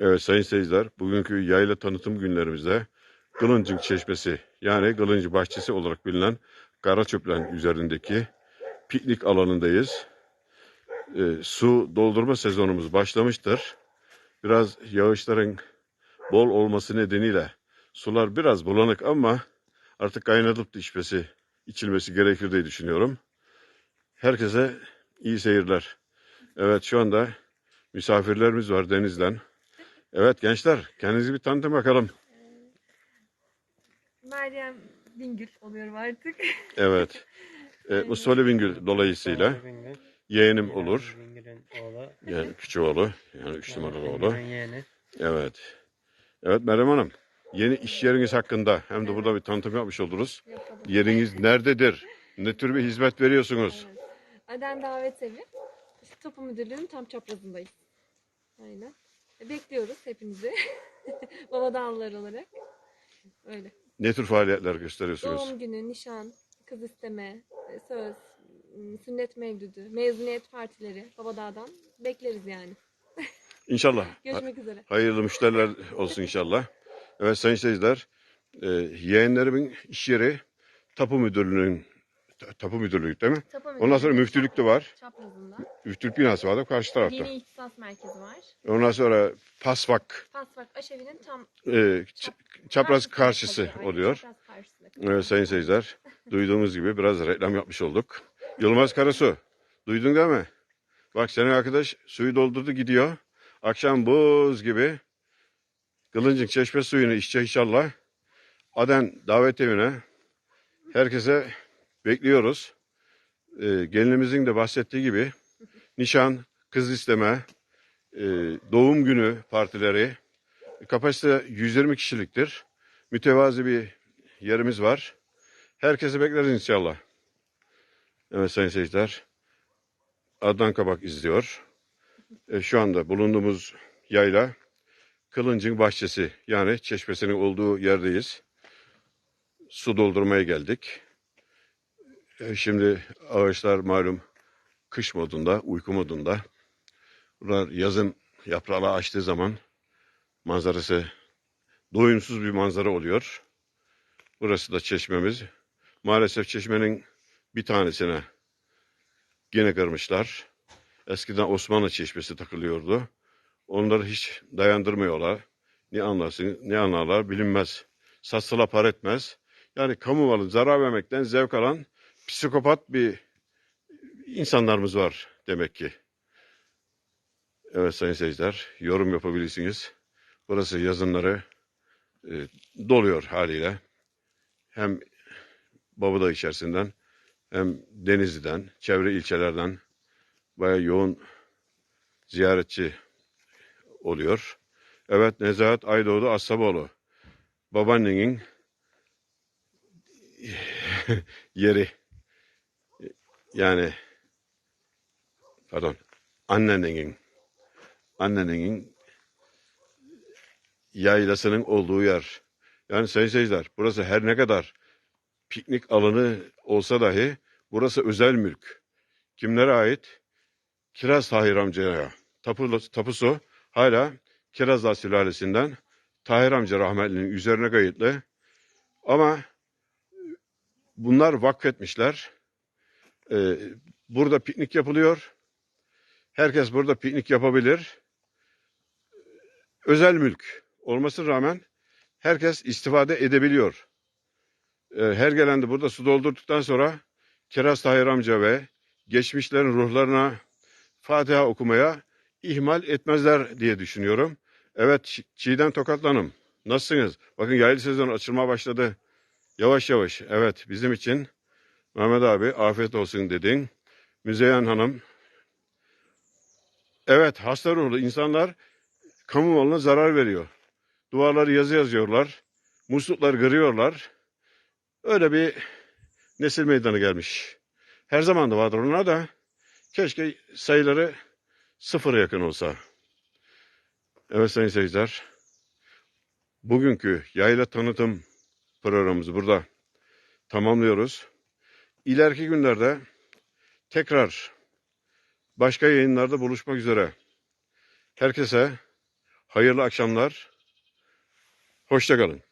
Evet sayın seyirciler, bugünkü yayla tanıtım günlerimizde Kılıncık Çeşmesi yani Kılıncı Bahçesi olarak bilinen Karaçöplen üzerindeki piknik alanındayız. Ee, su doldurma sezonumuz başlamıştır. Biraz yağışların bol olması nedeniyle sular biraz bulanık ama artık kaynatılıp da içmesi, içilmesi gerekir diye düşünüyorum. Herkese iyi seyirler. Evet şu anda misafirlerimiz var denizden. Evet gençler kendinizi bir tanıtın bakalım. Meryem Bingül oluyorum artık. Evet. E, Mustafa Ali Bingöl dolayısıyla yeğenim olur. Oğlu. Yani küçük oğlu. Yani üç numaralı oğlu. Yeğeni. Evet. Evet Meryem Hanım. Yeni iş yeriniz hakkında hem de burada bir tanıtım yapmış oluruz. Yapalım. Yeriniz nerededir? Ne tür bir hizmet veriyorsunuz? Evet. Aden Davet Evi. Tapu Müdürlüğü'nün tam çaprazındayız. Aynen. Bekliyoruz hepinizi. Baba dağlılar olarak. Öyle. Ne tür faaliyetler gösteriyorsunuz? Doğum günü, nişan, kız isteme, e, söz, sünnet mevlüdü, mezuniyet partileri Babadağ'dan bekleriz yani. İnşallah. Görüşmek üzere. Hayırlı müşteriler olsun inşallah. Evet sayın seyirciler, e, yeğenlerimin iş yeri Tapu Müdürlüğü'nün Tapu Müdürlüğü değil mi? Tapu Ondan sonra müftülük de var. Çaprazında. Müftülük binası var da karşı tarafta. Dini İhtisas Merkezi var. Ondan sonra Pasvak Pasvak Aşevi'nin tam e, ç- çapraz karşısı. Aynen, oluyor. Çapraz karşısında. Evet sayın seyirciler, duyduğunuz gibi biraz reklam yapmış olduk. Yılmaz Karasu, duydun değil mi? Bak senin arkadaş suyu doldurdu gidiyor. Akşam buz gibi Kılıncık çeşme suyunu içecek inşallah. Aden davet evine herkese bekliyoruz. Ee, gelinimizin de bahsettiği gibi nişan, kız isteme, e, doğum günü partileri kapasite 120 kişiliktir. Mütevazi bir yerimiz var. Herkesi bekleriz inşallah. Evet sayın seyirciler. Adnan Kabak izliyor. E, şu anda bulunduğumuz yayla Kılıncın Bahçesi yani çeşmesinin olduğu yerdeyiz. Su doldurmaya geldik. E, şimdi ağaçlar malum kış modunda, uyku modunda. Bunlar yazın yaprağı açtığı zaman manzarası doyumsuz bir manzara oluyor. Burası da çeşmemiz. Maalesef çeşmenin bir tanesine gene kırmışlar. Eskiden Osmanlı çeşmesi takılıyordu. Onları hiç dayandırmıyorlar. Ne anlarsın, ne anlarlar bilinmez. Satsıla par etmez. Yani kamu malı zarar vermekten zevk alan psikopat bir insanlarımız var demek ki. Evet sayın seyirciler, yorum yapabilirsiniz. Burası yazınları e, doluyor haliyle. Hem Babadağ içerisinden hem Denizli'den, çevre ilçelerden bayağı yoğun ziyaretçi oluyor. Evet Nezahat Aydoğdu Asaboğlu. Babaannenin yeri. Yani pardon anneannenin anneannenin yaylasının olduğu yer. Yani sayın seyirciler burası her ne kadar piknik alanı olsa dahi burası özel mülk. Kimlere ait? Kiraz Tahir amcaya. Tapu, tapusu hala Kirazlar sülalesinden Tahir amca rahmetlinin üzerine kayıtlı. Ama bunlar vakfetmişler. Ee, burada piknik yapılıyor. Herkes burada piknik yapabilir. Özel mülk olmasına rağmen herkes istifade edebiliyor. Ee, her gelen de burada su doldurduktan sonra Kiraz Tahir amca ve geçmişlerin ruhlarına Fatiha okumaya ihmal etmezler diye düşünüyorum. Evet Çiğdem Tokatlanım. Nasılsınız? Bakın yaylı sezon açılmaya başladı. Yavaş yavaş. Evet bizim için Mehmet abi afiyet olsun dedin. Müzeyyen Hanım. Evet hasta ruhlu insanlar kamu malına zarar veriyor. Duvarları yazı yazıyorlar. Musluklar kırıyorlar. Öyle bir nesil meydanı gelmiş. Her zaman da vardır onlar da. Keşke sayıları sıfıra yakın olsa. Evet sayın seyirciler. Bugünkü yayla tanıtım programımızı burada tamamlıyoruz. İleriki günlerde tekrar başka yayınlarda buluşmak üzere. Herkese Hayırlı akşamlar. Hoşça kalın.